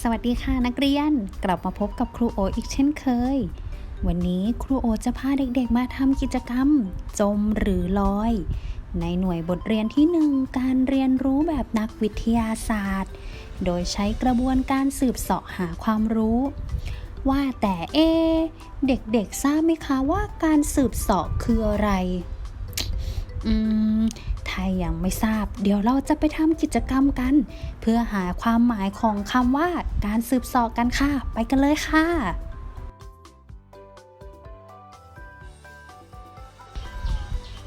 สวัสดีค่ะนักเรียนกลับมาพบกับครูโออีกเช่นเคย วันนี้ครูโอจะพาเด็กๆมาทำกิจกรรม จมหรือลอย ในหน่วยบทเรียนที่หนึ่งการเรียนรู้แบบนักวิทยาศาสตร์ โดยใช้กระบวนการสืบเสาะหาความรู้ ว่าแต่เอ เด็กๆทราบไหมคะว่าการสืบเสาะคืออะไร อืม ถ้ายังไม่ทราบ เดี๋ยวเราจะไปทำกิจกรรมกัน เพื่อหาความหมายของคำว่าการสืบสอบกันค่ะ ไปกันเลยค่ะ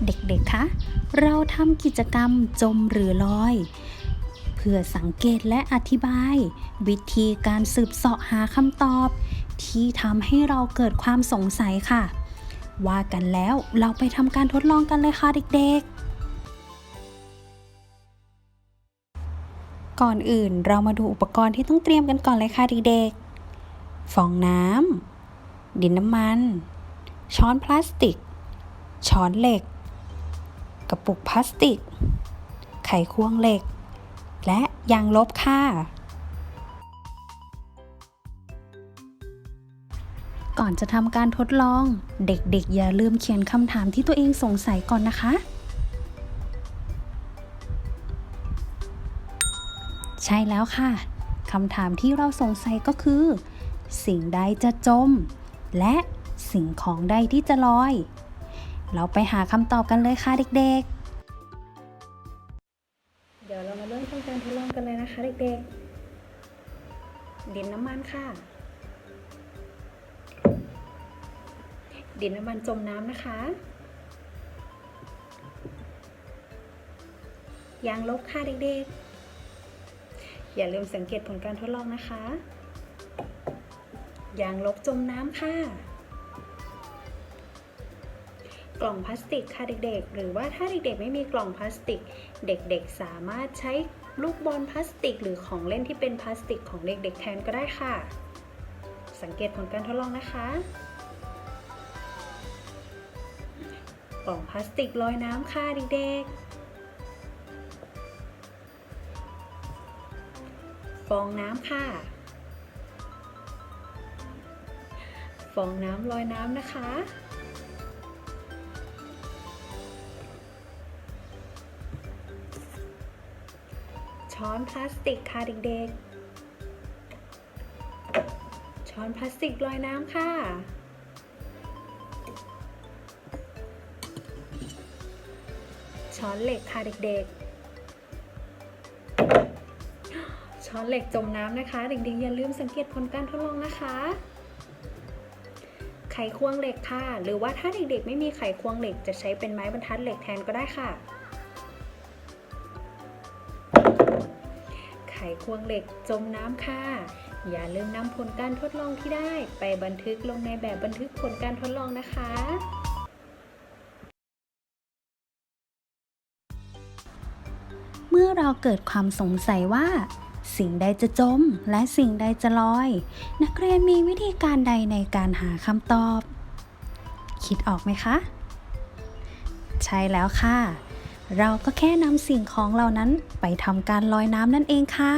เด็กๆ คะ เราทำกิจกรรมจมหรือลอย เพื่อสังเกตและอธิบาย วิธีการสืบเสาะหาคำตอบ ที่ทำให้เราเกิดความสงสัยค่ะ ว่ากันแล้วเราไปทำการทดลองกันเลยค่ะเด็กๆ ก่อนอื่นเรามาดูอุปกรณ์ที่ต้องเตรียมกันก่อนเลยค่ะเด็กๆ ฟองน้ำ ดินน้ำมัน ช้อนพลาสติก ช้อนเหล็ก กระปุกพลาสติก ไขควงเหล็ก และยางลบค่ะ ก่อนจะทำการทดลอง เด็กๆ อย่าลืมเขียนคำถามที่ตัวเองสงสัยก่อนนะคะ ใช่แล้วค่ะคำถามที่เราสงสัยก็คือ สิ่งใดจะจม และสิ่งของใดที่จะลอย เราไปหาคำตอบกันเลยค่ะเด็กๆ เดี๋ยวเรามาเริ่มทำการทดลองกันเลยนะคะเด็กๆ ดินน้ำมันค่ะ ดินน้ำมันจมน้ำนะคะยางลบค่ะเด็กๆ อย่าลืมสังเกตผลการทดลองนะคะยางลบจมน้ำค่ะ กล่องพลาสติกค่ะเด็กๆ หรือว่าถ้าเด็กๆ ไม่มีกล่องพลาสติก เด็กๆ สามารถใช้ลูกบอลพลาสติก หรือของเล่นที่เป็นพลาสติกของเด็กๆ แทนก็ได้ค่ะ สังเกตผลการทดลองนะคะ กล่องพลาสติกลอยน้ำค่ะเด็กๆ ฟองน้ำค่ะ ฟองน้ำลอยน้ำนะคะ ช้อนพลาสติกค่ะเด็กๆ ช้อนพลาสติกลอยน้ำค่ะช้อนเหล็กค่ะเด็กๆ ช้อนเหล็กจมน้ำนะคะ เด็กๆอย่าลืมสังเกตผลการทดลองนะคะ ไขควงเหล็กค่ะ หรือว่าถ้าเด็กๆ ไม่มีไขควงเหล็กจะใช้เป็นไม้บรรทัดเหล็กแทนก็ได้ค่ะ ไขควงเหล็กจมน้ำค่ะ อย่าลืมนำผลการทดลองที่ได้ ไปบันทึกลงในแบบบันทึกผลการทดลองนะคะเมื่อเราเกิดความสงสัยว่า สิ่งใดจะจมและสิ่งใดจะลอย นักเรียนมีวิธีการใดในการหาคำตอบ คิดออกไหมคะ ใช่แล้วค่ะ เราก็แค่นำสิ่งของเหล่านั้นไปทำการลอยน้ำนั่นเองค่ะ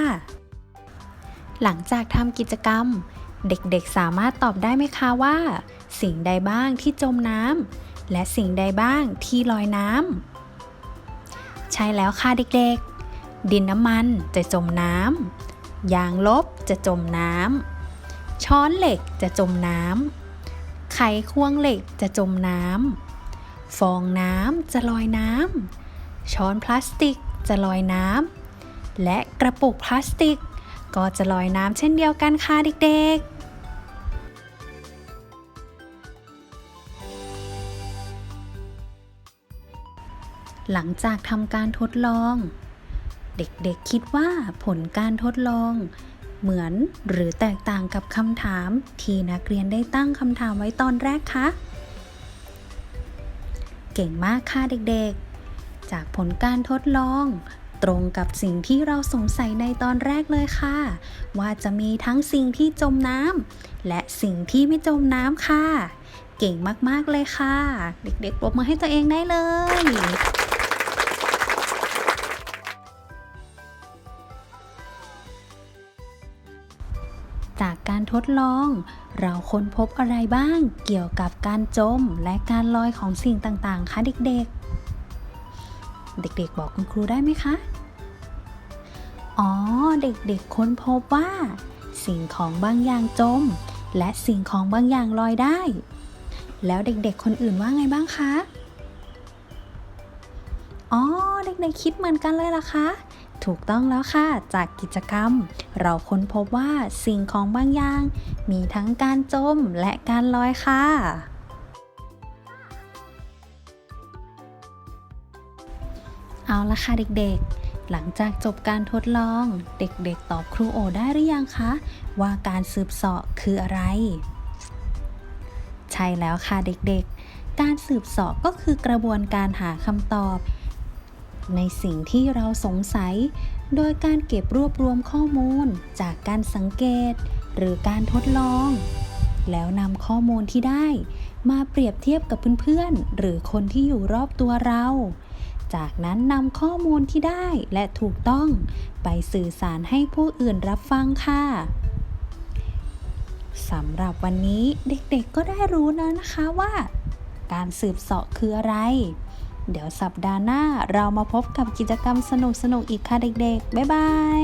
หลังจากทำกิจกรรม เด็กๆสามารถตอบได้ไหมคะว่า สิ่งใดบ้างที่จมน้ำและสิ่งใดบ้างที่ลอยน้ำใช่แล้วค่ะเด็กๆ ดินน้ำมันจะจมน้ำยางลบจะจมน้ำช้อนเหล็กจะจมน้ำไขควงเหล็กจะจมน้ำฟองน้ำจะลอยน้ำช้อนพลาสติกจะลอยน้ำและกระปุกพลาสติก ก็จะลอยน้ำเช่นเดียวกันค่ะเด็กๆหลังจากทำการทดลอง เด็กๆคิดว่าผลการทดลอง เหมือนหรือแตกต่างกับคำถาม ที่นักเรียนได้ตั้งคำถามไว้ตอนแรกคะ เก่งมากค่ะเด็กๆ จากผลการทดลอง ตรงกับสิ่งที่เราสงสัยในตอนแรกเลยค่ะ ว่าจะมีทั้งสิ่งที่จมน้ำและสิ่งที่ไม่จมน้ำค่ะ เก่งมากๆเลยค่ะ เด็กๆปรบมือให้ตัวเองได้เลย ทดลอง เราค้นพบอะไรบ้างเกี่ยวกับการจมและการลอยของสิ่งต่างๆ คะเด็กๆ เด็กๆ บอกคุณครูได้ไหมคะ อ๋อ เด็กๆ ค้นพบว่า สิ่งของบางอย่างจม และสิ่งของบางอย่างลอยได้ แล้วเด็กๆ คนอื่นว่าไงบ้างคะ อ๋อ เด็กๆ คิดเหมือนกันเลยล่ะคะ ถูกต้องแล้วค่ะ จากกิจกรรม เราค้นพบว่าสิ่งของบางอย่าง มีทั้งการจมและการลอยค่ะเอาละค่ะเด็กๆ หลังจากจบการทดลอง เด็กๆ ตอบครูโอได้หรือยังคะ ว่าการสืบเสาะคืออะไร ใช่แล้วค่ะเด็กๆ การสืบเสาะก็คือกระบวนการหาคำตอบ ในสิ่งที่เราสงสัย โดยการเก็บรวบรวมข้อมูลจากการสังเกต หรือการทดลอง แล้วนำข้อมูลที่ได้ มาเปรียบเทียบกับเพื่อนๆ หรือคนที่อยู่รอบตัวเรา จากนั้นนำข้อมูลที่ได้และถูกต้องไปสื่อสารให้ผู้อื่นรับฟังค่ะสำหรับวันนี้เด็กๆก็ได้รู้แล้วนะคะว่า การสืบเสาะคืออะไร เดี๋ยวสัปดาห์หน้าเรามาพบกับกิจกรรมสนุกๆอีกค่ะเด็กๆ บ๊ายบาย